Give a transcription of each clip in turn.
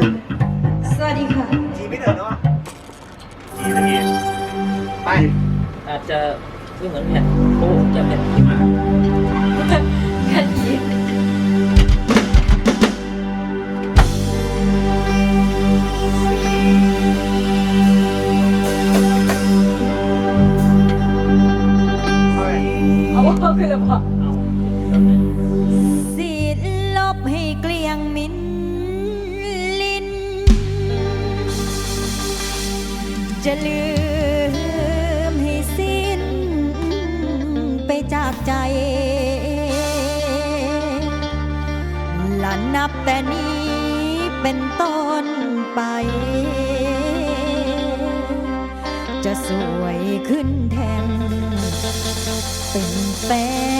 สวัสดีค่ะชีไม่เดินเนาะกี่นาทีไปอาจจะไม่เหมือนแผ่นโอ้จะ จะลืมให้สิ้นไปจากใจ และนับแต่นี้เป็นต้นไป จะสวยขึ้นแทนเป็นแฟน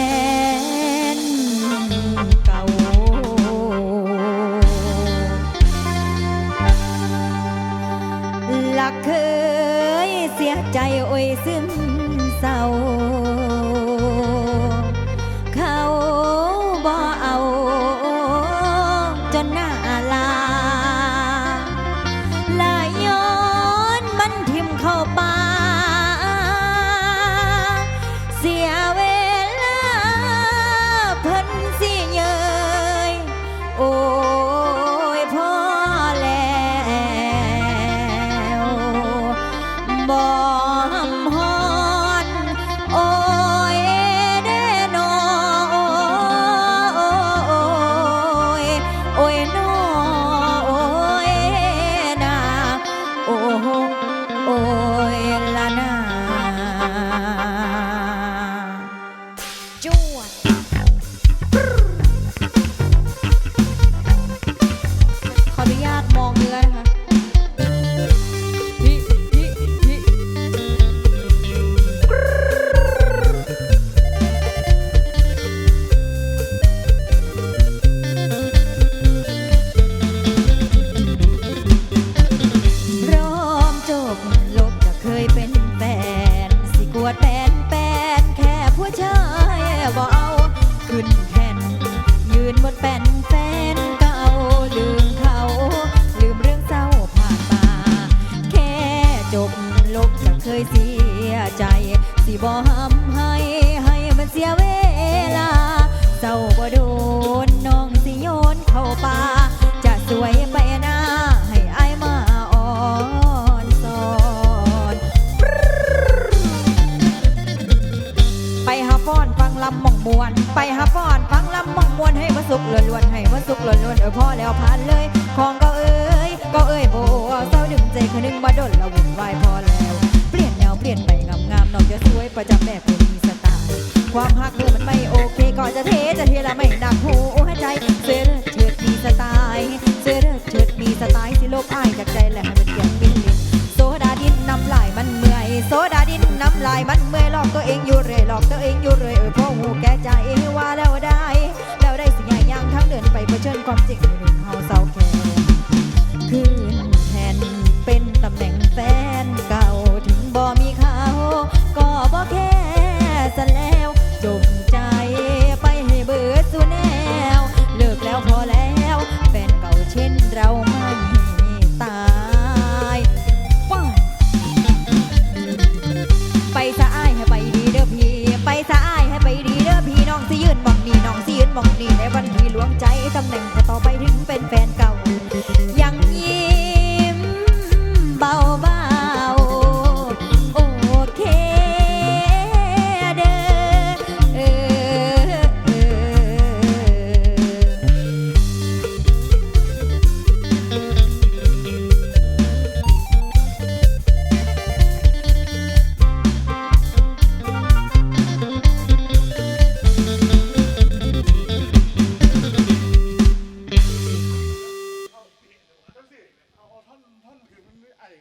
ยเสียใจโอยซึมเศร้า เขาบ่เอาจนหน้าลาลายย้อนมันทิมเข้าป่ ลบจะเคยเสียใจ สิบ่ห้ำให้ให้มันเสียเวลาเศร้าบ่โดนน้องสิโยนเข้าป่าจะสวยไปหน้าให้อายมาอ่อนสอนไปหาฟ้อนฟังลำมองมวน ไปหาฟ้อนฟังลำมองมวนให้มาสุกล้วนๆให้มาสุกล้วนๆเออพอแล้วผ่านเลย ความฮักเธอมันไม่โอเค ก็จะเทจะเทละไม่หนักหูให้ใจเสือเถิดมีสไตล์เสือเถิดมีสไตล์สิโลกอายจากใจแหละให้มันเกี่ยงปิ้นลิ้นโซดาดินน้ำลายมันเมื่อยโซดาดินน้ำลายมันเมื่อยหลอกตัวเองอยู่เรื่อยหลอกตัวเองอยู่เรื่อยเออพ่อหูแก่ใจว่าแล้วได้ แล้วได้สิ่งใหญ่ยังทั้งเดินไปเผชิญความจริงอยู่ใน